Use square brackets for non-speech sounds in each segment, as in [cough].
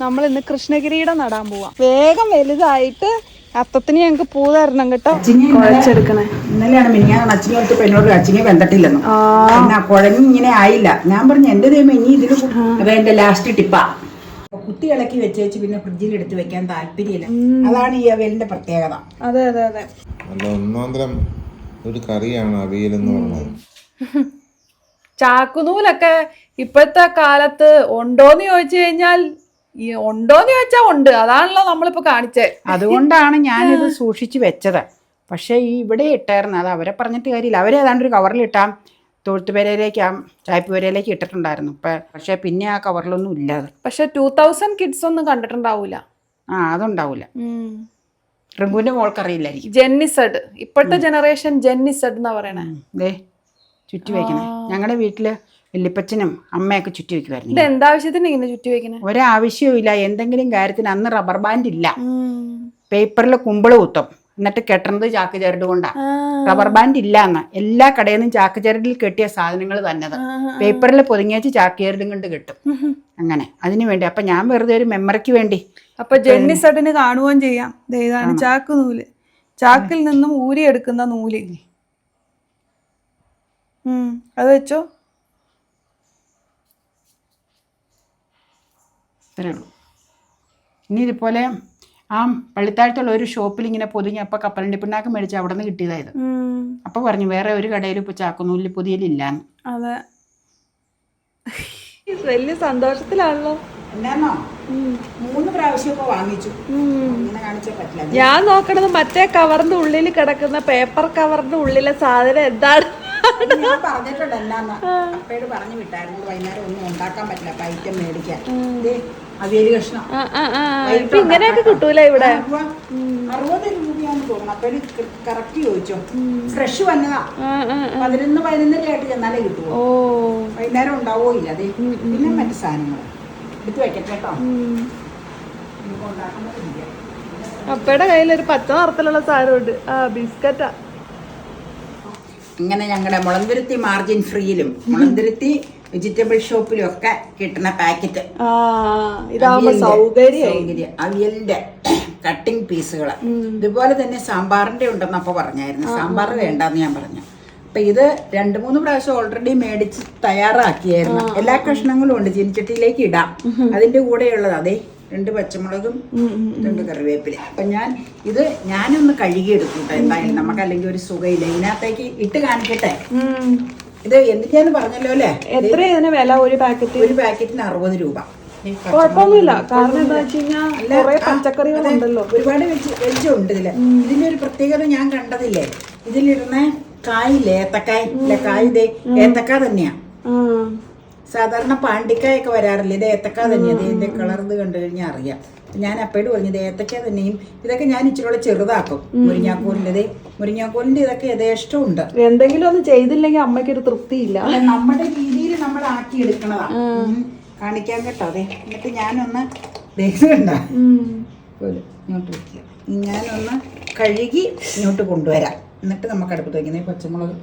നമ്മൾ ഇന്ന് കൃഷ്ണഗിരിയുടെ നടാൻ പോവാം. വേഗം വലുതായിട്ട് അത്തത്തിന് ഞങ്ങക്ക് പൂ തരണം കേട്ടോ. കുഴച്ചെടുക്കണേ. ഇന്നലെയാണ് മിനിഞ്ഞാണ് അച്ഛനെ എടുത്ത് എന്നോട് അച്ഛനെ വെന്തട്ടില്ലെന്ന് കുഴഞ്ഞ് ഇങ്ങനെ ആയില്ല. ഞാൻ പറഞ്ഞു എന്റെ ദൈവം ഇനി ഇതിൽ എന്റെ ലാസ്റ്റ് ടിപ്പാ കുത്തി ഇളക്കി വെച്ചേച്ച് പിന്നെ ഫ്രിഡ്ജിൽ എടുത്ത് വെക്കാൻ താല്പര്യമില്ല. അതാണ് ഈ അവലിന്റെ പ്രത്യേകത. അതെ അതെ അതെ. നല്ല ഒന്നാന്തരം ഒരു കറിയാണ് അവിയൽ എന്ന് പറഞ്ഞത്. ചാക്കുനൂലൊക്കെ ഇപ്പോഴത്തെ കാലത്ത് ഉണ്ടോന്ന് ചോദിച്ചു കഴിഞ്ഞാൽ ഈ ഉണ്ടോന്ന് ചോദിച്ചാൽ ഉണ്ട്. അതാണല്ലോ നമ്മളിപ്പോ കാണിച്ചേ. അതുകൊണ്ടാണ് ഞാനിത് സൂക്ഷിച്ചു വെച്ചത്. പക്ഷേ ഈ ഇവിടെ ഇട്ടായിരുന്നു. അത് അവരെ പറഞ്ഞിട്ട് കാര്യമില്ല. അവരെ ഏതാണ്ട് ഒരു കവറിൽ ഇട്ടാം തൊഴുത്തുപേരയിലേക്ക് ആ ചായപ്പ് പേരയിലേക്ക് ഇട്ടിട്ടുണ്ടായിരുന്നു. ഇപ്പം പക്ഷേ പിന്നെ ആ കവറിലൊന്നും ഇല്ല അത്. പക്ഷെ ടൂ തൗസൻഡ് കിഡ്സ് ഒന്നും കണ്ടിട്ടുണ്ടാവൂല. ആ അതുണ്ടാവില്ല റിങ്കുവിന്റെ മോൾക്കറിയില്ലായിരിക്കും ജെന്നിസഡ്. ഇപ്പോഴത്തെ ജനറേഷൻ ജെന്നിസഡ് എന്നാ പറയണേ? ദേ ചുറ്റി വയ്ക്കണേ ഞങ്ങളുടെ വീട്ടിൽ വല്യപ്പച്ചനും അമ്മയൊക്കെ ചുറ്റി വെക്കുമായിരുന്നു ഇത് എന്താവശ്യത്തിന് ഇങ്ങനെ ചുറ്റി വെക്കണേ? ഒരാവശ്യവും ഇല്ല എന്തെങ്കിലും കാര്യത്തിന് അന്ന് റബ്ബർ ബാൻഡ് ഇല്ല പേപ്പറിൽ കുമ്പിൾ കുത്തും എന്നിട്ട് കെട്ടണത് ചാക്ക് ചരട് കൊണ്ടാണ് റബ്ബർ ബാൻഡ് ഇല്ല എന്ന് എല്ലാ കടയിൽ നിന്നും ചാക്ക് ചരടിൽ കെട്ടിയ സാധനങ്ങൾ തന്നത്. പേപ്പറിൽ പൊതിഞ്ഞേച്ച് ചാക്ക് ചരടും കൊണ്ട് കിട്ടും. അങ്ങനെ അതിനു വേണ്ടി. അപ്പൊ ഞാൻ വെറുതെ ഒരു മെമ്മറിക്ക് വേണ്ടി. അപ്പൊ ജെന്നിസഡിന് കാണുകയും ചെയ്യാം. ഇതാണ് ചാക്ക് നൂൽ. ചാക്കിൽ നിന്നും ഊരിയെടുക്കുന്ന നൂൽ. അത് വെച്ചോ. ഇത്രേ ഉള്ളൂ ഇനി ഇതുപോലെ ആ പള്ളിത്താഴത്തുള്ള ഒരു ഷോപ്പിൽ ഇങ്ങനെ പൊതിഞ്ഞ് അപ്പൊ കപ്പലണ്ടി പിണ്ണാക്ക് മേടിച്ച് അവിടെ നിന്ന് കിട്ടിയതായത് അപ്പൊ പറഞ്ഞു വേറെ ഒരു കടയിലും ഇപ്പൊ ചാക്കുനൂലിൽ പുതിയലില്ലാന്ന്. അതെ. വലിയ സന്തോഷത്തിലാണല്ലോ. മൂന്ന് പ്രാവശ്യം ഇപ്പൊ വാങ്ങിച്ചു ഞാൻ നോക്കണത് മറ്റേ കവറിന്റെ ഉള്ളിൽ കിടക്കുന്ന പേപ്പർ കവറിന്റെ ഉള്ളിലെ സാധനം എന്താണ്? പറഞ്ഞിട്ടുണ്ട് അപ്പയോട് പറഞ്ഞു വിട്ടായിരുന്നു. വൈകുന്നേരം ഒന്നും ഉണ്ടാക്കാൻ പറ്റില്ല. അപ്പൊ ഐറ്റം മേടിക്കാൻ. കഷ്ണം. ഇപ്പൊ ഇങ്ങനെയൊക്കെ കിട്ടൂല ഇവിടെ? അറുപത് രൂപയാന്ന് തോന്നുന്നു അപ്പൊ കറക്റ്റ് ചോദിച്ചോ? ഫ്രഷ് വന്നതാ. പതിനൊന്ന് പതിനൊന്നര ആയിട്ട് ചെന്നാലേ കിട്ടുമോ ഓ. വൈകുന്നേരം ഉണ്ടാവോ ഇല്ല. അതെ പിന്നെ മറ്റു സാധനങ്ങൾ എടുത്ത് വെക്കട്ടെ കേട്ടോ. അപ്പയുടെ കയ്യിൽ ഒരു പച്ച നിറത്തിലുള്ള സാധനമുണ്ട്. ആ ബിസ്ക്കറ്റാ. ഇങ്ങനെ ഞങ്ങളുടെ മുളന്തുരുത്തി മാർജിൻ ഫ്രീയിലും മുളന്തുരുത്തി വെജിറ്റബിൾ ഷോപ്പിലും ഒക്കെ കിട്ടുന്ന പാക്കറ്റ് ഇതാവുമ്പോ അവിയലിന്റെ സൗകര്യം. സൗകര്യം അവിയലിന്റെ കട്ടിംഗ് പീസുകൾ ഇതുപോലെ തന്നെ സാമ്പാറിന്റെ ഉണ്ടെന്ന് അപ്പൊ പറഞ്ഞായിരുന്നു. സാമ്പാർ വേണ്ടെന്ന് ഞാൻ പറഞ്ഞു. അപ്പൊ ഇത് രണ്ട് മൂന്ന് പ്രാവശ്യം ഓൾറെഡി മേടിച്ച് തയ്യാറാക്കിയായിരുന്നു. എല്ലാ കഷ്ണങ്ങളും ഉണ്ട്. ചീനിച്ചട്ടിയിലേക്ക് ഇടാം. അതിന്റെ കൂടെയുള്ളത് അതെ രണ്ട് പച്ചമുളകും രണ്ട് കറിവേപ്പില. അപ്പൊ ഞാൻ ഇത് ഞാനൊന്ന് കഴുകിയെടുക്കും കേട്ടോ എന്തായാലും. നമുക്ക് അല്ലെങ്കിൽ ഒരു സുഖയില്ല ഇതിനകത്തേക്ക് ഇട്ട് കാണിക്കട്ടെ. ഇത് എന്തിനാന്ന് പറഞ്ഞല്ലോ അല്ലേ? എത്ര ഇതിന് വില? ഒരു പാക്കറ്റ് ഒരു പാക്കറ്റിന് അറുപത് രൂപ. കുഴപ്പമൊന്നുമില്ല. കാരണം എന്താ വെച്ച് കഴിഞ്ഞാൽ കുറെ പച്ചക്കറികളുണ്ടല്ലോ ഒരുപാട് വെജ് വെജ് ഉണ്ട് ഇതിൽ. ഇതിന്റെ ഒരു പ്രത്യേകത ഞാൻ കണ്ടതില്ലേ? ഇതിലിരുന്ന കായില്ലേ ഏത്തക്കായ ഇല്ല? കായ് ഇതേ ഏത്തക്ക തന്നെയാ. സാധാരണ പാണ്ടിക്കായൊക്കെ വരാറില്ല? ഇത് ഏത്തക്ക തന്നെയാ. ഇതിന്റെ കളർ ഇത് കണ്ടു കഴിഞ്ഞാൽ അറിയാം. ഞാൻ അപ്പയോട് പറഞ്ഞു ഇത് ഏത്തക്ക തന്നെയും ഇതൊക്കെ ഞാൻ ഇച്ചിരി കൂടെ ചെറുതാക്കും. മുരിങ്ങാക്കോലിന്റെ മുരിങ്ങാക്കോലിന്റെ ഇതൊക്കെ യഥേഷ്ടം ഉണ്ട് എന്തെങ്കിലും ഒന്ന് ചെയ്തില്ലെങ്കിൽ അമ്മയ്ക്ക് ഒരു തൃപ്തിയില്ല നമ്മുടെ രീതിയിൽ നമ്മൾ ആക്കി എടുക്കണതാണ് കാണിക്കാൻ കേട്ടോ അതെ എന്നിട്ട് ഞാനൊന്ന് ദേഹണ്ട ഇങ്ങോട്ട് വെക്കുക ഞാനൊന്ന് കഴുകി ഇങ്ങോട്ട് കൊണ്ടുവരാം. എന്നിട്ട് നമുക്ക് അടുപ്പത്ത് വയ്ക്കുന്നത് പച്ചമുളക്.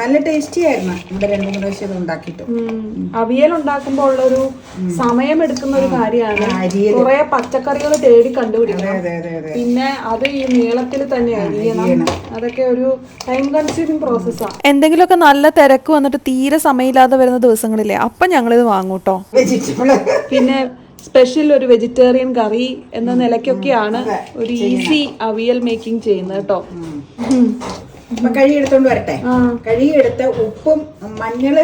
നല്ല ടേസ്റ്റി ആയിരുന്നു. ഇവിടെ രണ്ടു മൂന്ന് പ്രാവശ്യം ഇത് ഉണ്ടാക്കിയിട്ട്. അവിയൽ ഉണ്ടാക്കുമ്പോ ഉള്ളൊരു സമയം എടുക്കുന്ന ഒരു കാര്യമാണ്. കുറെ പച്ചക്കറികൾ തേടി കണ്ടുപിടിക്കണം. അതെ അതെ അതെ പിന്നെ അത് ഈ നീളത്തിൽ തന്നെ അരിയണം. അതൊക്കെ ഒരു ടൈം കൺസ്യൂമിങ് പ്രോസസ്സാണ് എന്തെങ്കിലുമൊക്കെ നല്ല തിരക്ക് വന്നിട്ട് തീരെ സമയമില്ലാതെ വരുന്ന ദിവസങ്ങളില്ലേ ഞങ്ങൾ ഞങ്ങളിത് വാങ്ങൂട്ടോ. പിന്നെ സ്പെഷ്യൽ ഒരു വെജിറ്റേറിയൻ കറി എന്ന നിലയ്ക്കൊക്കെയാണ് ഒരു ഈസി അവിയൽ മേക്കിംഗ് ചെയ്യുന്നത് കേട്ടോ. അപ്പൊ കഴുകി എടുത്തോണ്ട് വരട്ടെ. കഴുകി എടുത്ത് ഉപ്പും മഞ്ഞൾ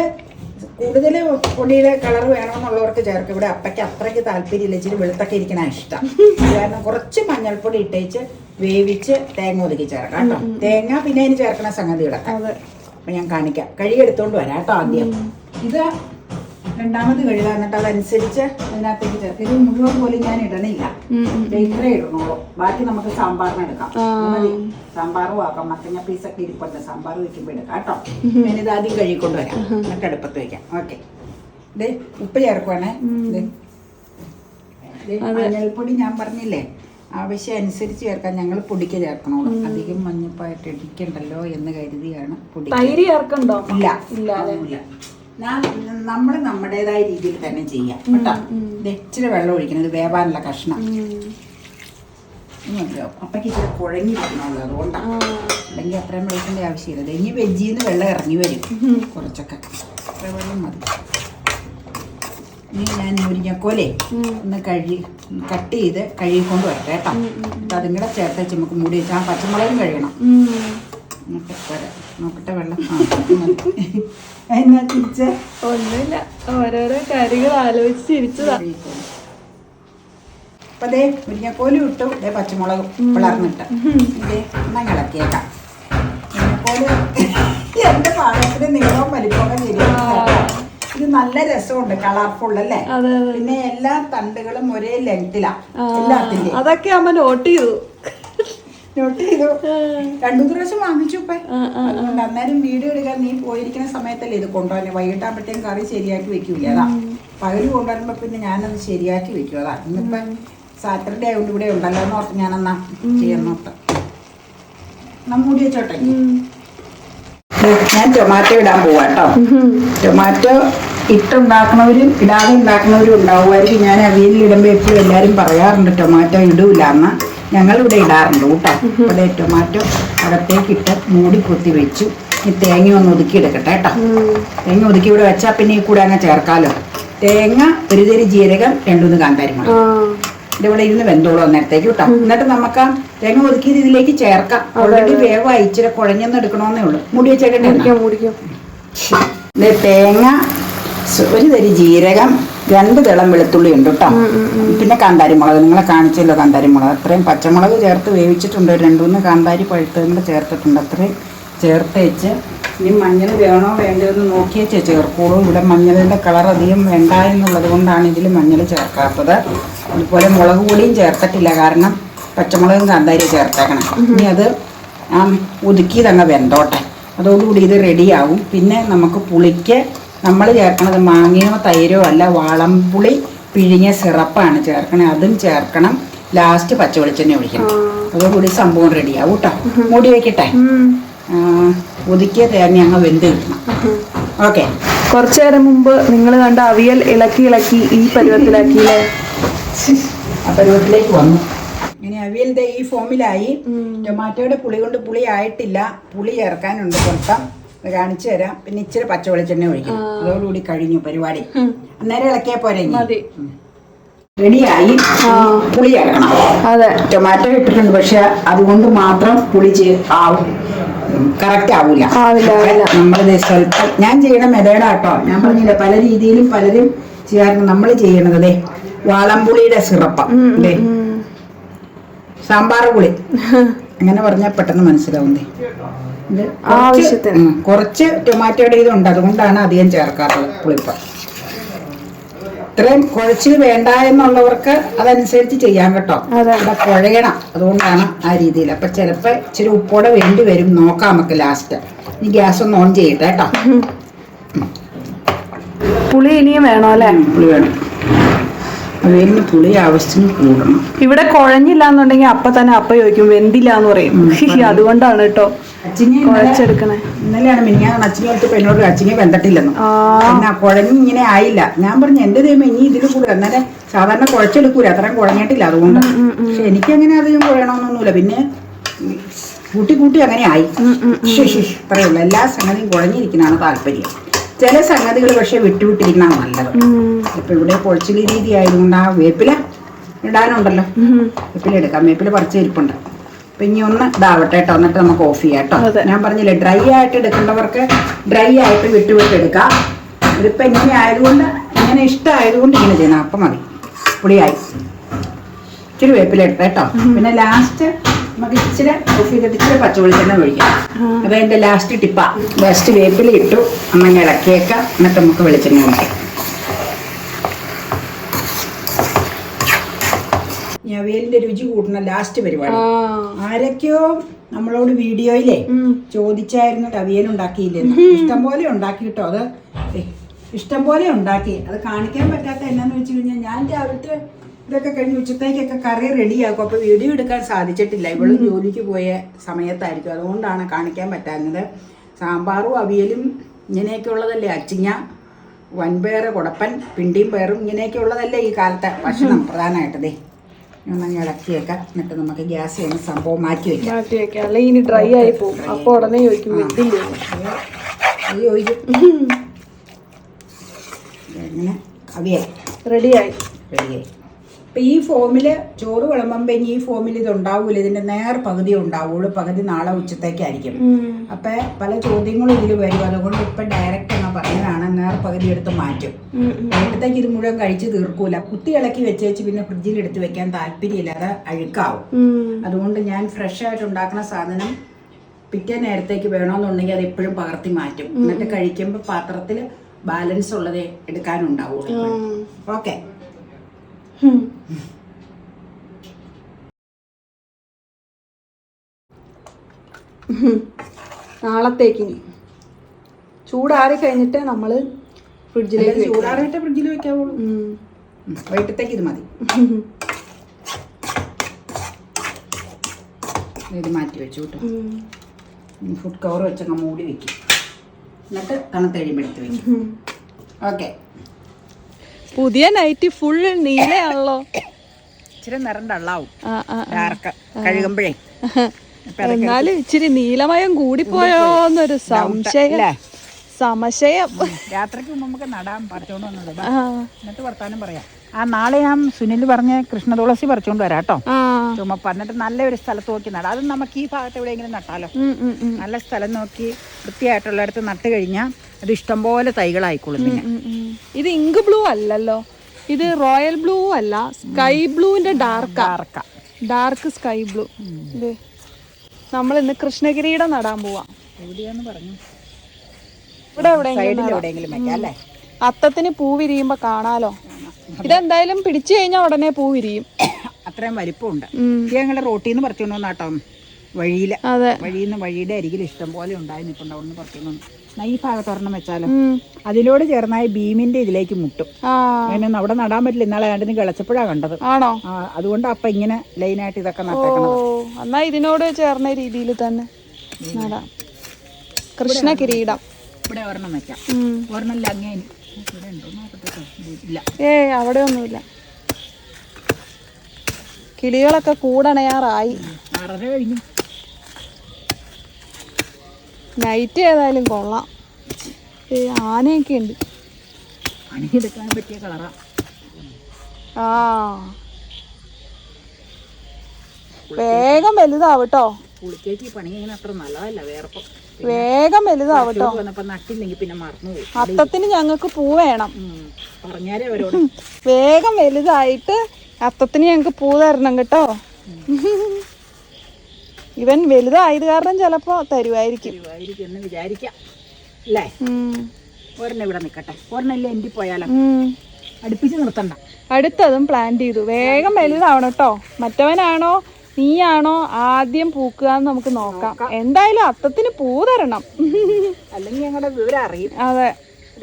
കൂടുതൽ പൊടിയുടെ കളർ വേണമെന്നുള്ളവർക്ക് ചേർക്കും. ഇവിടെ അപ്പയ്ക്ക് അത്രയ്ക്ക് താല്പര്യമില്ല. ഇച്ചിരി വെളുത്തൊക്കെ ഇരിക്കണ ഇഷ്ടം. കാരണം കുറച്ച് മഞ്ഞൾപ്പൊടി ഇട്ടേച്ച് വേവിച്ച് തേങ്ങ ഒതുക്കി ചേർക്കാം കേട്ടോ. തേങ്ങ പിന്നെ അതിന് ചേർക്കണ സംഗതികളൊക്കെ. അതെ. അപ്പൊ ഞാൻ കാണിക്കാം. കഴുകി എടുത്തോണ്ട് വരാം കേട്ടോ ആദ്യം. ഇത് രണ്ടാമത് കഴുകുക എന്നിട്ട് അതനുസരിച്ച് അതിനകത്തേക്ക് ചേർത്ത്. ഇത് മുഴുവൻ പോലും ഞാൻ ഇടണില്ല. ഇത്രേ ഇടണുള്ളൂ ബാക്കി നമുക്ക് സാമ്പാറിന് എടുക്കാം. ഇത് സാമ്പാറും ആക്കാം. മത്തങ്ങ പീസൊക്കെ ഇരിപ്പുണ്ട്. സാമ്പാർ വെക്കുമ്പോൾ എടുക്കാം കേട്ടോ? ഞാനിത് ആദ്യം കഴുകിക്കൊണ്ട് വരാം എന്നിട്ട് അടുപ്പത്ത് വെക്കാം. ഓക്കെ. ദേ ഉപ്പ് ചേർക്കുവാണേ. മഞ്ഞൾപ്പൊടി ഞാൻ പറഞ്ഞില്ലേ? ആവശ്യം അനുസരിച്ച് ചേർക്കാൻ ഞങ്ങൾ പൊടിക്ക് ചേർക്കണോളൂ. അധികം മഞ്ഞപ്പായിട്ട് ഇടിക്കണ്ടല്ലോ എന്ന് കരുതിയാണ് പൊടി തൈര് ചേർക്കണ്ടോ? ഇല്ല. ഇല്ല നമ്മൾ നമ്മുടേതായ രീതിയിൽ തന്നെ ചെയ്യാം. കേട്ടോ? ഇച്ചിരി വെള്ളം ഒഴിക്കണം ഇത് വേവാനുള്ള കഷ്ണം. അപ്പക്ക് ഇച്ചിരി കുഴങ്ങി വരണമല്ലോ അതുകൊണ്ടാണ് അല്ലെങ്കിൽ അത്രയും വെള്ളത്തിന്റെ ആവശ്യമില്ല. ഇനി വെജിൽ നിന്ന് വെള്ളം ഇറങ്ങി വരും. കുറച്ചൊക്കെ. അത്ര വെള്ളം മതി. ഇനി ഞാൻ മുരിങ്ങക്കോലേ ഒന്ന് കഴുകി കട്ട് ചെയ്ത് കഴുകിക്കൊണ്ട് വരട്ടെ കേട്ടോ. അതും കൂടെ ചേർത്ത് വെച്ച് നമുക്ക് മൂടി വെച്ചാൽ പച്ചമുളകും കഴുകണം. എന്നിട്ട് വരാം നോക്കട്ടെ വെള്ളം. എന്നാ തിരിച്ച് ഒന്നുമില്ല. ഓരോരോ കാര്യങ്ങൾ ആലോചിച്ച് ചിരിച്ചതാ. അപ്പൊ ദേ മുരിങ്ങക്കോലും ഇട്ടു ദേ പച്ചമുളകും പിളർന്നിട്ട്. ദേ എന്നാ ഇളക്കിയേക്കാം. മുരിങ്ങക്കോൽ എന്റെ പാകത്തിന് നീളവും വലിപ്പമൊക്കെ ശരിയാണ് ഇത് നല്ല രസമുണ്ട് കളർഫുൾ അല്ലേ? അതെ അതെ. പിന്നെ എല്ലാ തണ്ടുകളും ഒരേ ലെങ്തിലാ എല്ലാത്തിന്റെ അതൊക്കെ അമ്മ നോട്ട് ചെയ്തു. നോട്ട് ചെയ്തു. രണ്ടു മൂന്ന് പ്രാവശ്യം വാങ്ങിച്ചു ഇപ്പൊ അതുകൊണ്ട് അന്നേരം വീഡിയോ എടുക്കാൻ നീ പോയിരിക്കുന്ന സമയത്തല്ലേ ഇത് കൊണ്ടുവന്നെ. വൈകിട്ടാകുമ്പോഴത്തേക്കും കറി ശരിയാക്കി വെക്കൂല അതാ. പകൽ കൊണ്ടുവരുമ്പോ പിന്നെ ഞാനത് ശരിയാക്കി വെക്കും അതാ. ഇന്നിപ്പോ സാറ്റർഡേ ആയതുകൊണ്ട് ഇവിടെ ഉണ്ടല്ലോ എന്ന് ഓർത്ത് ഞാനെന്നാ ചെയ്യുന്നോട്ട് എന്നാ മൂടി വെച്ചോട്ടെ. ഞാൻ ടൊമാറ്റോ ഇടാൻ പോവാ കേട്ടോ. ടൊമാറ്റോ ഇട്ടുണ്ടാക്കണവരും ഇടാതെ ഉണ്ടാക്കണവരും ഉണ്ടാവുമായിരിക്കും. ഞാൻ അവിയലിൽ ഇടുമ്പോൾ എപ്പോഴും എല്ലാവരും പറയാറുണ്ട് ടൊമാറ്റോ ഇടൂല എന്ന്. ഞങ്ങളിവിടെ ഇടാറുണ്ട് കൂട്ടോ. ഇവിടെ ടൊമാറ്റോ അകത്തേക്കിട്ട് മൂടി കൊത്തി വെച്ചു. ഈ തേങ്ങ ഒന്ന് ഒതുക്കി എടുക്കട്ടെ കേട്ടോ. തേങ്ങ ഒതുക്കി ഇവിടെ വെച്ചാൽ പിന്നെ ഈ കൂടെ അങ്ങ് ചേർക്കാലോ. തേങ്ങ ഒരു തരി ജീരകം രണ്ടുമൂന്ന് കാന്താരിമുളക് എന്റെ ഇവിടെ ഇരുന്ന് വെന്തോളൂ അന്നേരത്തേക്ക് കേട്ടോ. എന്നിട്ട് നമുക്ക് തേങ്ങ ഒതുക്കിയത് ഇതിലേക്ക് ചേർക്കാം. ഓൾറെഡി വേഗം ഇച്ചിരി കുഴഞ്ഞൊന്നും എടുക്കണമെന്നേ ഉള്ളൂ. മുടി വെച്ചേക്കട്ടെ തേങ്ങ ഒരു തരി ജീരകം രണ്ട് തിളം വെളുത്തുള്ളി ഉണ്ട് കേട്ടോ പിന്നെ കാന്താരിമുളക് നിങ്ങളെ കാണിച്ചല്ലോ കാന്താരിമുളക്. അത്രയും പച്ചമുളക് ചേർത്ത് വേവിച്ചിട്ടുണ്ട്. രണ്ട് മൂന്ന് കാന്താരി പഴുത്തതും കൂടെ ചേർത്തിട്ടുണ്ട്. അത്രയും ചേർത്ത് വെച്ച് ഇനി മഞ്ഞൾ വേണോ വേണ്ടോ എന്ന് നോക്കിയേ വെച്ച് ചേർക്കോളൂ ഇവിടെ മഞ്ഞളിന്റെ കളർ അധികം വേണ്ട എന്നുള്ളത് കൊണ്ടാണ് ഇതിൽ മഞ്ഞൾ ചേർക്കാത്തത്. അതുപോലെ മുളക് പൊടിയും ചേർത്തിട്ടില്ല. കാരണം പച്ചമുളകും കാന്താരിയും ചേർത്തേക്കണം. ഇനി അത് ആ തന്നെ വെന്തോട്ടെ. അതോടുകൂടി ഇത് റെഡിയാവും പിന്നെ നമുക്ക് പുളിക്ക് നമ്മൾ ചേർക്കണത് മാങ്ങയോ തൈരോ അല്ല വളംപുളി പിഴിഞ്ഞ സിറപ്പാണ് ചേർക്കണത് അതും ചേർക്കണം. ലാസ്റ്റ് പച്ച വെളിച്ചെണ്ണ ഒഴിക്കണം അതോടുകൂടി സംഭവം റെഡിയാവും കേട്ടോ മൂടി വെക്കട്ടെ? ഒതുക്കിയ തേങ്ങ അങ്ങ് വെന്ത് കിട്ടണം. ഓക്കെ. കുറച്ചു നേരം മുമ്പ് നിങ്ങൾ കണ്ട അവിയൽ ഇളക്കി ഇളക്കി ഈ പരുവത്തിലാക്കിയില്ലേ? ആ പരുവത്തിലേക്ക് വന്നു. ഇനി അവിയൽ ദേ ഈ ഫോമിലായി. ടൊമാറ്റോയുടെ പുളി കൊണ്ട് പുളി ആയിട്ടില്ല. പുളി ചേർക്കാനുണ്ട്. കുറച്ച് കാണിച്ചു തരാം. പിന്നെ ഇച്ചിരി പച്ച വെളിച്ചെണ്ണ ഒഴിക്കും അതോടുകൂടി കഴിഞ്ഞു പരിപാടി. അന്നേരം ഇളക്കിയാ പോരെ? മതി. റെഡിയായി. പുളി ചേർക്കണം അതെ. ടൊമാറ്റോ ഇട്ടിട്ടുണ്ട് പക്ഷെ അതുകൊണ്ട് മാത്രം പുളി ആവും. കറക്റ്റ് ആവൂല. നമ്മളിത് സ്വല്പം ഞാൻ ചെയ്യണ മെതേഡാ കേട്ടോ ഞാൻ പറഞ്ഞില്ല പല രീതിയിലും പലരും ചെയ്യാറുണ്ട്. നമ്മൾ ചെയ്യണത് അതെ വാളംപുളിയുടെ സിറപ്പം സാമ്പാർ പുളി. [laughs] അങ്ങനെ പറഞ്ഞാൽ പെട്ടെന്ന് മനസ്സിലാവുന്നേ ആവശ്യത്തിന്. കുറച്ച് ടൊമാറ്റോയുടെ ഇതുണ്ട്. അതുകൊണ്ടാണ് അധികം ചേർക്കാറുള്ളത് പുളിപ്പ്. ഇത്രയും കുഴച്ച് വേണ്ട എന്നുള്ളവർക്ക് അതനുസരിച്ച് ചെയ്യാൻ കേട്ടോ. അതെ. ഇവിടെ കുഴയണം. അതുകൊണ്ടാണ് ആ രീതിയിൽ. അപ്പൊ ചിലപ്പോ ഇച്ചിരി ഉപ്പോടെ വേണ്ടി വരും. നോക്കാം നമുക്ക് ലാസ്റ്റ് ഇനി ഗ്യാസ് ഒന്ന് ഓൺ ചെയ്യട്ടെ കേട്ടോ. പുളി ഇനിയും വേണോ അല്ലേ? പുളി വേണം. അവയിലിന് പുളി ആവശ്യത്തിന് കൂടണം. ഇവിടെ കുഴഞ്ഞില്ല എന്നുണ്ടെങ്കിൽ അപ്പ തന്നെ അപ്പ ചോദിക്കും വെന്തില്ല എന്ന് പറയും [laughs] അതുകൊണ്ടാണ് കേട്ടോ കുഴച്ചെടുക്കണേ. ഇന്നലെയാണ് മിനിഞ്ഞാണ് അച്ഛനെ എടുത്ത് പെണ്ണോട് അച്ഛനെ വെന്തട്ടില്ലെന്ന്. കുഴഞ്ഞ് ഇങ്ങനെ ആയില്ല. ഞാൻ പറഞ്ഞു എന്റെ ദൈവം ഇനി ഇതിൽ കൂടെ അന്നേരം സാധാരണ കുഴച്ചെടുക്കൂല അത്രയും കുഴഞ്ഞിട്ടില്ല അതുകൊണ്ട്. പക്ഷെ എനിക്കങ്ങനെ അധികം കുഴയണമെന്നൊന്നുമില്ല. പിന്നെ കൂട്ടി കൂട്ടി അങ്ങനെ ആയി. ഉള്ളൂ. എല്ലാ സംഗതിയും കുഴഞ്ഞിരിക്കുന്നതാണ് താല്പര്യം. ചില സംഗതികൾ പക്ഷെ വിട്ടുവിട്ടിരുന്ന നല്ലത്. ഇപ്പൊ ഇവിടെ പൊളിച്ചിലി രീതി ആയതുകൊണ്ട് ആ വേപ്പില ഇടാനുണ്ടല്ലോ. വേപ്പില എടുക്കാം. വേപ്പില പറിച്ച് ഇരിപ്പുണ്ട്. അപ്പൊ ഇനി ഒന്ന് ഇതാവട്ടെ കേട്ടോ എന്നിട്ട് നമുക്ക് ഓഫ് ചെയ്യാം കേട്ടോ ഞാൻ പറഞ്ഞില്ലേ ഡ്രൈ ആയിട്ട് എടുക്കേണ്ടവർക്ക് ഡ്രൈ ആയിട്ട് വിട്ടുവിട്ട് വിട്ട് എടുക്കാം. ഇതിപ്പോ ഇങ്ങനെ ആയതുകൊണ്ട് ഇങ്ങനെ ഇഷ്ടമായതുകൊണ്ട് ഇങ്ങനെ ചെയ്യണം അപ്പം മതി. പുളിയായി. ഇച്ചിരി വേപ്പില എടുത്ത കേട്ടോ പിന്നെ ലാസ്റ്റ് നമുക്ക് ഇച്ചിരി ഓഫ് ചെയ്തിട്ട് ഇച്ചിരി പച്ചവെളിച്ചെണ്ണ ഒഴിക്കാം. അപ്പൊ എന്റെ ലാസ്റ്റ് ടിപ്പാ. ലാസ്റ്റ് വേപ്പില ഇട്ടു. അമ്മ ഇളക്കിയേക്കാം. എന്നിട്ട് നമുക്ക് വെളിച്ചെണ്ണ ഒഴിക്കാം. ഞവേലിന്റെ രുചി കൂട്ടണ ലാസ്റ്റ് പരിപാടി. ആരൊക്കെയോ നമ്മളോട് വീഡിയോയിലേ ചോദിച്ചായിരുന്നു അവിയൽ ഉണ്ടാക്കിയില്ലെന്ന്. ഇഷ്ടം പോലെ ഉണ്ടാക്കി കേട്ടോ. അത് ഇഷ്ടംപോലെ ഇഷ്ടം പോലെ ഉണ്ടാക്കി. അത് കാണിക്കാൻ പറ്റാത്ത എന്നാന്ന് വെച്ച് കഴിഞ്ഞാൽ ഞാൻ രാവിലത്തെ ഇതൊക്കെ കഴിഞ്ഞ് ഉച്ചത്തേക്കൊക്കെ കറി റെഡിയാക്കും. അപ്പൊ വീഡിയോ എടുക്കാൻ സാധിച്ചിട്ടില്ല. ഇവളും ജോലിക്ക് പോയ സമയത്തായിരിക്കും. അതുകൊണ്ടാണ് കാണിക്കാൻ പറ്റാഞ്ഞത്. സാമ്പാറും അവിയലും ഇങ്ങനെയൊക്കെ ഉള്ളതല്ലേ? അച്ചിങ്ങ വൻപയർ കുടപ്പൻ പിണ്ടിയും പയറും ഇങ്ങനെയൊക്കെ ഉള്ളതല്ലേ ഈ കാലത്തെ ഭക്ഷണം പ്രധാനമായിട്ടതേ ഒന്ന് ഇളക്കിയേക്കാം. എന്നിട്ട് നമുക്ക് ഗ്യാസ് ചെയ്യുന്ന സംഭവം മാറ്റി വയ്ക്കാം മാറ്റി വെക്കാം. അല്ലെങ്കിൽ ഇനി ഡ്രൈ ആയി പോകും. അപ്പൊ ഉടനെ ചോദിക്കും വെന്തില്ലേ ചോദിക്കും. [laughs] അങ്ങനെ അവിയായി റെഡിയായി. റെഡിയായി. അപ്പം ഈ ഫോമിൽ ചോറ് വിളമ്പുമ്പോൾ ഇനി ഈ ഫോമിൽ ഇത് ഉണ്ടാവൂല ഇതിന്റെ നേർ പകുതി ഉണ്ടാവുള്ളൂ പകുതി നാളെ ഉച്ചത്തേക്കായിരിക്കും. അപ്പം പല ചോദ്യങ്ങളും ഇതിൽ വരും. അതുകൊണ്ട് ഇപ്പം ഡയറക്റ്റ് എന്ന് പറഞ്ഞതാണ് നേർ പകുതി എടുത്ത് മാറ്റും. വൈകിട്ടത്തേക്ക് ഇത് മുഴുവൻ കഴിച്ച് തീർക്കൂല. കുത്തി ഇളക്കി വെച്ചേച്ച് പിന്നെ ഫ്രിഡ്ജിൽ എടുത്ത് വെക്കാൻ താല്പര്യമില്ലാതെ അഴുക്കാവും. അതുകൊണ്ട് ഞാൻ ഫ്രഷ് ആയിട്ട് ഉണ്ടാക്കുന്ന സാധനം പിറ്റേ നേരത്തേക്ക് വേണമെന്നുണ്ടെങ്കിൽ അത് എപ്പോഴും പകർത്തി മാറ്റും. എന്നിട്ട് കഴിക്കുമ്പോൾ പാത്രത്തിൽ ബാലൻസ് ഉള്ളതേ എടുക്കാനുണ്ടാവുള്ളൂ. ഓക്കെ നാളത്തേക്ക് ഇനി ചൂടാറി കഴിഞ്ഞിട്ട് നമ്മൾ ഫ്രിഡ്ജിലേക്ക് ചൂടാറിട്ട് ചൂടാറിയിട്ട് ഫ്രിഡ്ജിൽ വെക്കാവുള്ളൂ. വൈകിട്ടത്തേക്ക് ഇത് മതി. ഇത് മാറ്റി വെച്ചു കേട്ടോ. ഫുഡ് കവർ വെച്ചങ്ങ് മൂടി വെക്കും. എന്നിട്ട് തണുത്ത് കഴിയുമ്പോൾ എടുത്ത് വെക്കും. ഓക്കെ പുതിയ നൈറ്റ് ഫുൾ നീലയാണല്ലോ. ഇച്ചിരി നിറം കഴുകുമ്പോഴേ. എന്നാലും ഇച്ചിരി നീലമയം കൂടിപ്പോയോന്നൊരു സംശയം. സമശയം സംശയം രാത്രിക്ക് നമുക്ക് നടാൻ പറ്റണോന്നുള്ളത് എന്നിട്ട് വർത്താനം പറയാം. ആ നാളെ ഞാൻ സുനിൽ പറഞ്ഞ കൃഷ്ണ തുളസി പറിച്ചോണ്ട് വരാം കേട്ടോ. ചുമ പറഞ്ഞിട്ട് നല്ല നല്ലൊരു സ്ഥലത്ത് നോക്കി നടാം. അത് നമുക്ക് ഈ ഭാഗത്ത് എവിടെയെങ്കിലും നട്ടാലോ. നല്ല സ്ഥലം നോക്കി വൃത്തിയായിട്ടുള്ളിടത്ത് നട്ട് കഴിഞ്ഞാൽ അത് ഇഷ്ടംപോലെ തൈകളായിക്കോളും പിന്നെ. ഇത് ഇങ്ക് ബ്ലൂ അല്ലല്ലോ. ഇത് റോയൽ ബ്ലൂ അല്ല sky ബ്ലൂവിന്റെ dark. Dark. Dark sky blue. ഇത് നമ്മൾ ഇന്ന് കൃഷ്ണഗിരിയുടെ നടാൻ പോവാ. എവിടെയാന്ന് പറഞ്ഞു? ഇവിടെ എവിടെയെങ്കിലും അത്തത്തിന് പൂ വിരിയുമ്പോ കാണാലോ? ഇതെന്തായാലും പിടിച്ചു കഴിഞ്ഞാൽ ഉടനെ പൂ വിരിയും അത്രയും വലിപ്പമുണ്ട്. ഇത് ഞങ്ങളുടെ റോട്ടിൽ നിന്ന് പറിച്ചോണ്ട് വന്നാട്ടോ വഴിയിൽ അതെ. വഴിയിൽ നിന്ന് വഴിയുടെ അരികിൽ ഇഷ്ടം പോലെ ഉണ്ടായി നിൽപ്പുണ്ട് അവിടെ നിന്ന് ഈ ഭാഗത്ത് ഒരെണ്ണം വെച്ചാലോ. അതിലൂടെ ചേർന്നായി ഭീമിന്റെ ഇതിലേക്ക് മുട്ടും. അവിടെ നടാൻ പറ്റില്ല. ഇന്നാളെ രണ്ടിന് കിളച്ചപ്പോഴാ കണ്ടത്. ആണോ? അതുകൊണ്ട് അപ്പൊ ഇങ്ങനെ ലൈൻ ആയിട്ട് ഇതൊക്കെ എന്നാ ഇതിനോട് ചേർന്ന രീതിയിൽ തന്നെ നടാം. കൃഷ്ണ കിരീടം. ഇവിടെ ഒരെണ്ണം വെക്കാം. ഒരെണ്ണം ഇല്ല ഏയ് അവിടെ ഒന്നുമില്ല. കിളികളൊക്കെ കൂടണയാറായി. നൈറ്റ് ഏതായാലും കൊള്ളാം. ഏ ആനയൊക്കെ ഉണ്ട്. പറ്റിയ ആ. വേഗം വലുതാവട്ടോ പുളിക്കേക്ക് പണി അത്ര നല്ലതല്ല വേറെ വേഗം വലുതാവട്ടോ. നട്ടില്ലെങ്കിൽ പിന്നെ അത്തത്തിന് ഞങ്ങൾക്ക് പൂ വേണം. ഉം. പറഞ്ഞാലേ അവരോട്. വേഗം വലുതായിട്ട് അത്തത്തിന് ഞങ്ങൾക്ക് പൂ തരണം കേട്ടോ. ഇവൻ വലുതായത് കാരണം ചിലപ്പോ തരുവായിരിക്കും. ആയിരിക്കും എന്ന് വിചാരിക്കാം. അല്ലേ? ഉം. ഒരെണ്ണം ഇവിടെ നിൽക്കട്ടെ ഒരെണ്ണം ഇല്ല എന്റെ പോയാലോ? ഉം. അടുപ്പിച്ച് നിർത്തണ്ട. അടുത്തതും പ്ലാൻ ചെയ്തു. വേഗം വലുതാവണം കേട്ടോ. മറ്റവനാണോ നീയാണോ ആദ്യം പൂക്കുക എന്ന് നമുക്ക് നോക്കാം. എന്തായാലും അത്തത്തിന് പൂ തരണം. അല്ലെങ്കിൽ ഞങ്ങളുടെ വിവരം അറിയും. അതെ.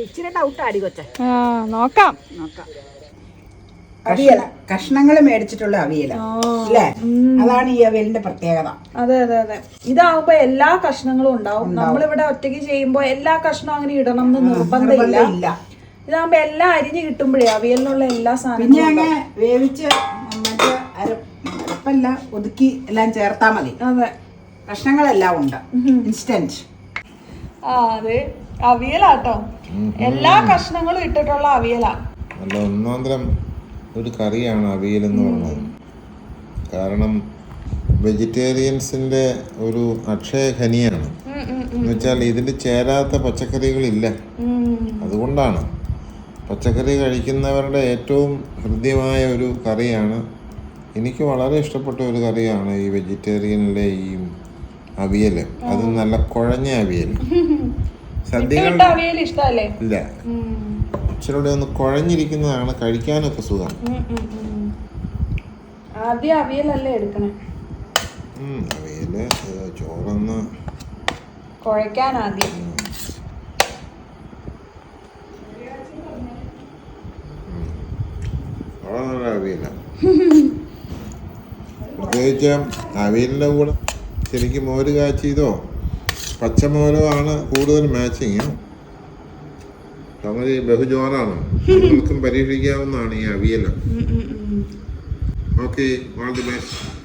ഇച്ചിരി ഡൗട്ട് ആടി കൊച്ചെ. ആ നോക്കാം. നോക്കാം. അവിയല കഷ്ണങ്ങൾ മേടിച്ചിട്ടുള്ള അവിയല. അല്ലേ? അതാണ് ഈ അവിയലിന്റെ പ്രത്യേകത. അതെ അതെ അതെ. ഇതാവുമ്പോ എല്ലാ കഷ്ണങ്ങളും ഉണ്ടാവും. നമ്മളിവിടെ ഒറ്റയ്ക്ക് ചെയ്യുമ്പോ എല്ലാ കഷ്ണവും അങ്ങനെ ഇടണം എന്ന് നിർബന്ധമില്ല. ഇല്ല ഇതാകുമ്പോ എല്ലാം അരിഞ്ഞ് കിട്ടുമ്പോഴേ അവിയലിനുള്ള എല്ലാ സാധനങ്ങളും പിന്നെ അങ്ങ് വേവിച്ച് മറ്റേ അരപ്പല്ല ഒതുക്കി എല്ലാം ചേർത്താ മതി. അതെ. കഷ്ണങ്ങളെല്ലാം ഉണ്ട്. ഇൻസ്റ്റന്റ് ആ അതെ. അവിയലാട്ടോ. എല്ലാ കഷ്ണങ്ങളും ഇട്ടിട്ടുള്ള അവിയലാ. നല്ല ഒന്നാന്തരം ഒരു കറിയാണ് അവിയൽ എന്ന് പറയുന്നത് കാരണം വെജിറ്റേറിയൻസിന്റെ ഒരു അക്ഷയഖനിയാണ്. ഖനിയാണ് എന്നുവെച്ചാൽ ഇതിൽ ചേരാത്ത പച്ചക്കറികളില്ല. അതുകൊണ്ടാണ്. പച്ചക്കറി കഴിക്കുന്നവരുടെ ഏറ്റവും ഹൃദ്യമായ ഒരു കറിയാണ് എനിക്ക് വളരെ ഇഷ്ടപ്പെട്ട ഒരു കറിയാണ് ഈ വെജിറ്റേറിയനിലെ ഈ അവിയൽ. അത് നല്ല കുഴഞ്ഞ അവിയൽ. സദ്യകൾ ഇല്ല. ഇച്ചിരൂടെ ഒന്ന് കുഴഞ്ഞിരിക്കുന്നതാണ് കഴിക്കാനൊക്കെ സുഖം. ആദ്യം അവിയലല്ലേ എടുക്കണേ? അവിയൽ ചോറൊന്ന് കുഴക്കാൻ ആദ്യം വളരെ നല്ല അവിയലാണ് പ്രത്യേകിച്ച് അവിയലിന്റെ കൂടെ ശരിക്കും മോര് കാച്ചിയതോ പച്ചമോരോ ആണ് കൂടുതൽ മാച്ചിങ് സംഗതി ബഹുജോനാണ് എല്ലാവർക്കും പരീക്ഷിക്കാവുന്നതാണ് ഈ avial okay all the best